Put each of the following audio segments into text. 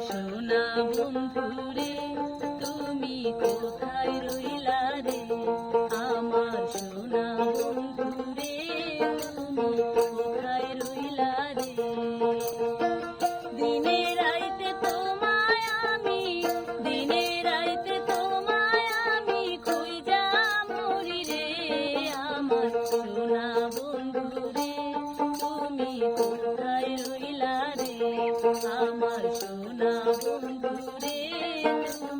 শোনা বন্ধুরে তুমি কোথায়?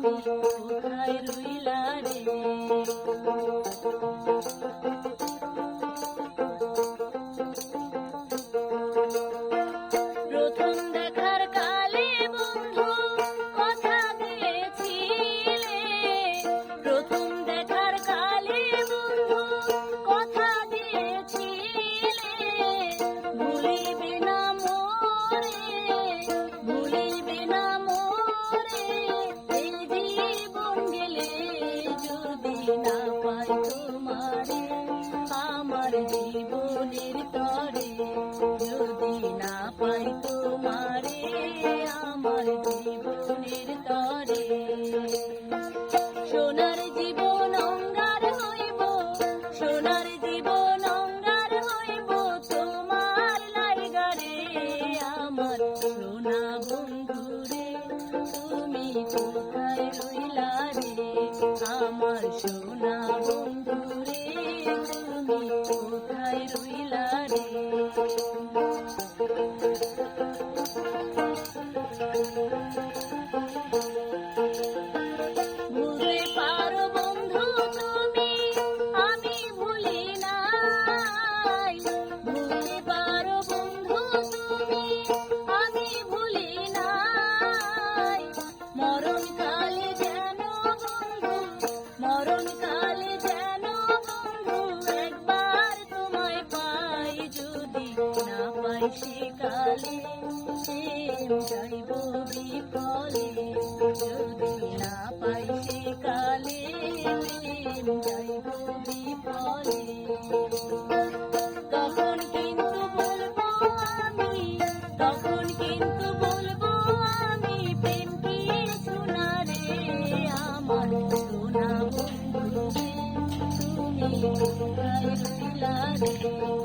Bilo bhai dhulare রে সেকালে সে যাইব বিফলে যদি না পাই সেকালে যাইব বিফলে তখন কিন্তু বলব আমি তখন কিন্তু বলব আমি প্রেম কি শোনা রে আমার শোনা বন্ধু তুমি রে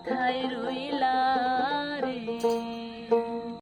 কোথায় রইলা?